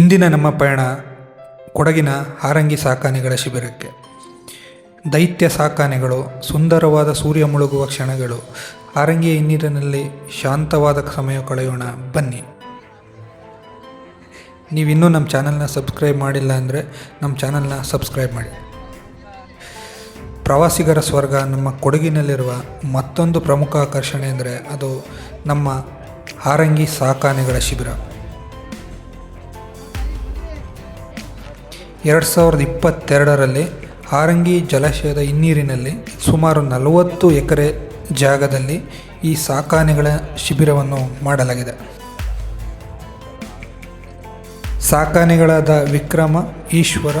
ಇಂದಿನ ನಮ್ಮ ಪಯಣ ಕೊಡಗಿನ ಹಾರಂಗಿ ಸಾಕಾನೆಗಳ ಶಿಬಿರಕ್ಕೆ. ದೈತ್ಯ ಸಾಕಾನೆಗಳು ಸುಂದರವಾದ ಸೂರ್ಯ ಮುಳುಗುವ ಕ್ಷಣಗಳು, ಹಾರಂಗಿಯ ಹಿನ್ನೀರಿನಲ್ಲಿ ಶಾಂತವಾದ ಸಮಯ ಕಳೆಯೋಣ, ಬನ್ನಿ. ನೀವಿನ್ನೂ ನಮ್ಮ ಚಾನಲ್ನ ಸಬ್ಸ್ಕ್ರೈಬ್ ಮಾಡಿಲ್ಲ ಅಂದರೆ ನಮ್ಮ ಚಾನಲ್ನ ಸಬ್ಸ್ಕ್ರೈಬ್ ಮಾಡಿ. ಪ್ರವಾಸಿಗರ ಸ್ವರ್ಗ ನಮ್ಮ ಕೊಡಗಿನಲ್ಲಿರುವ ಮತ್ತೊಂದು ಪ್ರಮುಖ ಆಕರ್ಷಣೆ ಅಂದರೆ ಅದು ನಮ್ಮ ಹಾರಂಗಿ ಸಾಕಾನೆಗಳ ಶಿಬಿರ. ಎರಡು ಸಾವಿರದ ಇಪ್ಪತ್ತೆರಡರಲ್ಲಿ ಹಾರಂಗಿ ಜಲಾಶಯದ ಹಿನ್ನೀರಿನಲ್ಲಿ ಸುಮಾರು ನಲವತ್ತು ಎಕರೆ ಜಾಗದಲ್ಲಿ ಈ ಸಾಕಾನೆಗಳ ಶಿಬಿರವನ್ನು ಮಾಡಲಾಗಿದೆ. ಸಾಕಾನೆಗಳಾದ ವಿಕ್ರಮ, ಈಶ್ವರ,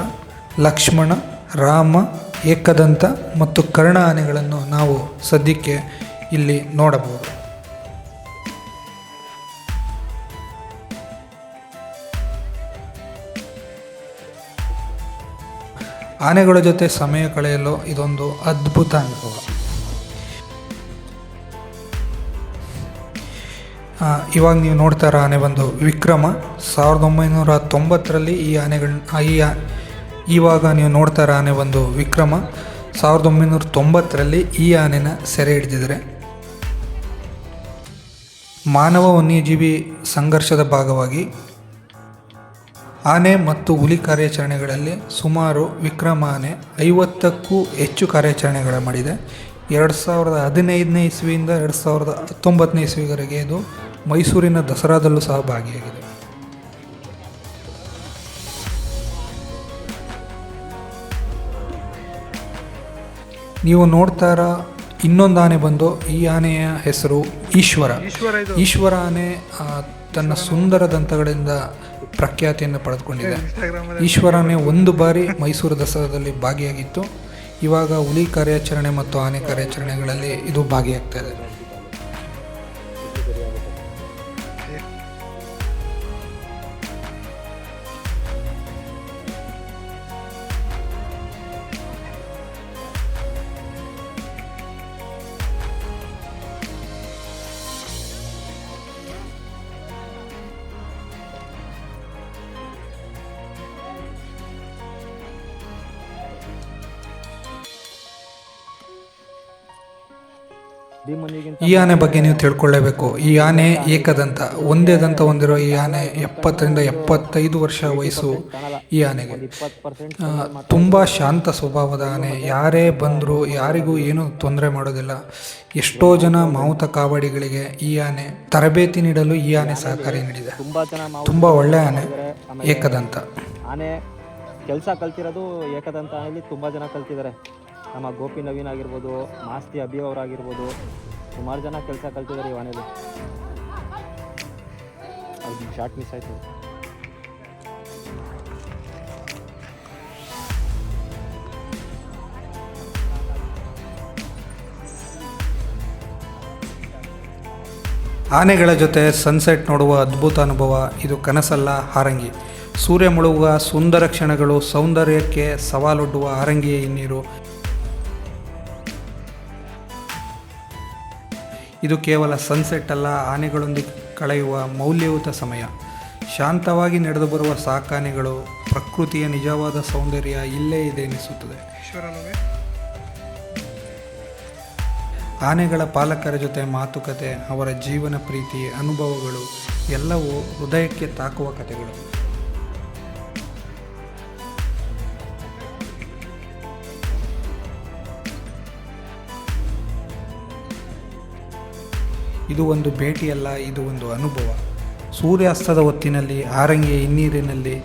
ಲಕ್ಷ್ಮಣ, ರಾಮ, ಏಕದಂತ ಮತ್ತು ಕರ್ಣ ಆನೆಗಳನ್ನು ನಾವು ಸದ್ಯಕ್ಕೆ ಇಲ್ಲಿ ನೋಡಬಹುದು. ಆನೆಗಳ ಜೊತೆ ಸಮಯ ಕಳೆಯಲು ಇದೊಂದು ಅದ್ಭುತ ಅನುಭವ. ಇವಾಗ ನೀವು ನೋಡ್ತಾ ಇರೋ ಆನೆ ಬಂದು ವಿಕ್ರಮ. ಸಾವಿರದ ಒಂಬೈನೂರ ತೊಂಬತ್ತರಲ್ಲಿ ಈ ಆನೆಗಳನ್ನ ಈ ಇವಾಗ ನೀವು ನೋಡ್ತಾ ಇರೋ ಆನೆ ಬಂದು ವಿಕ್ರಮ. ಸಾವಿರದ ಒಂಬೈನೂರ ತೊಂಬತ್ತರಲ್ಲಿ ಈ ಆನೆನ ಸೆರೆ ಹಿಡಿದಿದ್ದಾರೆ. ಮಾನವ ವನ್ಯಜೀವಿ ಸಂಘರ್ಷದ ಭಾಗವಾಗಿ ಆನೆ ಮತ್ತು ಹುಲಿ ಕಾರ್ಯಾಚರಣೆಗಳಲ್ಲಿ ಸುಮಾರು ವಿಕ್ರಮ ಆನೆ ಐವತ್ತಕ್ಕೂ ಹೆಚ್ಚು ಕಾರ್ಯಾಚರಣೆಗಳ ಮಾಡಿದೆ. ಎರಡು ಸಾವಿರದ ಹದಿನೈದನೇ ಇಸ್ವಿಯಿಂದ ಎರಡು ಸಾವಿರದ ಹತ್ತೊಂಬತ್ತನೇ ಇಸ್ವಿವರೆಗೆ ಇದು ಮೈಸೂರಿನ ದಸರಾದಲ್ಲೂ ಸಹ ಭಾಗಿಯಾಗಿದೆ. ನೀವು ನೋಡ್ತಾ ಇರೋ ಇನ್ನೊಂದು ಆನೆ ಬಂದು ಈ ಆನೆಯ ಹೆಸರು ಈಶ್ವರ. ಈಶ್ವರ ಆನೆ ತನ್ನ ಸುಂದರ ದಂತಗಳಿಂದ ಪ್ರಖ್ಯಾತಿಯನ್ನು ಪಡೆದುಕೊಂಡಿದೆ. ಈಶ್ವರನೇ ಒಂದು ಬಾರಿ ಮೈಸೂರು ದಸರಾದಲ್ಲಿ ಭಾಗಿಯಾಗಿತ್ತು. ಇವಾಗ ಹುಲಿ ಕಾರ್ಯಾಚರಣೆ ಮತ್ತು ಆನೆ ಕಾರ್ಯಾಚರಣೆಗಳಲ್ಲಿ ಇದು ಭಾಗಿಯಾಗ್ತಾ ಇದೆ. ಈ ಆನೆ ಬಗ್ಗೆ ನೀವು ತಿಳ್ಕೊಳ್ಳೇಬೇಕು. ಈ ಆನೆ ಏಕದಂತ ಒಂದೇ ದಂತ ಹೊಂದಿರೋ ಈ ಆನೆ ಎಪ್ಪತ್ತರಿಂದ ಎಪ್ಪತ್ತೈದು ವರ್ಷ ವಯಸ್ಸು ಈ ಆನೆಗೆ. ತುಂಬ ಶಾಂತ ಸ್ವಭಾವದ ಆನೆ. ಯಾರೇ ಬಂದರೂ ಯಾರಿಗೂ ಏನೂ ತೊಂದರೆ ಮಾಡೋದಿಲ್ಲ. ಎಷ್ಟೋ ಜನ ಮಾವುತ ಕಾವಡಿಗಳಿಗೆ ಈ ಆನೆ ತರಬೇತಿ ನೀಡಲು ಈ ಆನೆ ಸಹಕಾರಿ ನೀಡಿದೆ. ತುಂಬಾ ಒಳ್ಳೆ ಆನೆ. ಏಕದಂತ. ಆನೆ ಕೆಲಸ ಕಲ್ತಿರೋದು ಏಕದಂತ ಆನೆಯಲ್ಲಿ ತುಂಬಾ ಜನ ಕಲ್ತಿದ್ದಾರೆ. ನಮ್ಮ ಗೋಪಿ ನವೀನ್ ಆಗಿರ್ಬೋದು, ಮಾಸ್ತಿ ಅಭಿ ಅವರಾಗಿರ್ಬೋದು, ಸುಮಾರು ಜನ ಕೆಲಸ ಕಲ್ತಿದ್ದಾರೆ ಈ ಆನೆದು ಅದು ಶಾರ್ಟ್ ಮಿಸ್ ಆಯಿತು. ಆನೆಗಳ ಜೊತೆ ಸನ್ಸೆಟ್ ನೋಡುವ ಅದ್ಭುತ ಅನುಭವ, ಇದು ಕನಸಲ್ಲ ಹಾರಂಗಿ. ಸೂರ್ಯ ಮುಳುಗುವ ಸುಂದರ ಕ್ಷಣಗಳು ಸೌಂದರ್ಯಕ್ಕೆ ಸವಾಲೊಡ್ಡುವ ಹಾರಂಗಿಯ ಹಿನ್ನೀರು ಇದು ಕೇವಲ ಸನ್ಸೆಟ್ ಅಲ್ಲ, ಆನೆಗಳೊಂದಿಗೆ ಕಳೆಯುವ ಮೌಲ್ಯಯುತ ಸಮಯ. ಶಾಂತವಾಗಿ ನಡೆದು ಬರುವ ಸಾಕಾನೆಗಳು ಪ್ರಕೃತಿಯ ನಿಜವಾದ ಸೌಂದರ್ಯ ಇಲ್ಲೇ ಇದೆ ಎನಿಸುತ್ತದೆ. ಆನೆಗಳ ಪಾಲಕರ ಜೊತೆ ಮಾತುಕತೆ, ಅವರ ಜೀವನ ಪ್ರೀತಿ, ಅನುಭವಗಳು ಎಲ್ಲವೂ ಹೃದಯಕ್ಕೆ ತಾಕುವ ಕಥೆಗಳು. ಇದು ಒಂದು ಭೇಟಿಯಲ್ಲ, ಇದು ಒಂದು ಅನುಭವ. ಸೂರ್ಯಾಸ್ತದ ಹೊತ್ತಿನಲ್ಲಿ ಆರಂಗೆ ಹಿನ್ನೀರಿನಲ್ಲಿ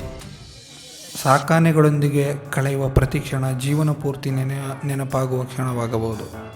ಸಾಕಾನೆಗಳೊಂದಿಗೆ ಕಳೆಯುವ ಪ್ರತಿ ಕ್ಷಣ ಜೀವನ ಪೂರ್ತಿ ನೆನೆ, ನೆನಪಾಗುವ ಕ್ಷಣವಾಗಬಹುದು.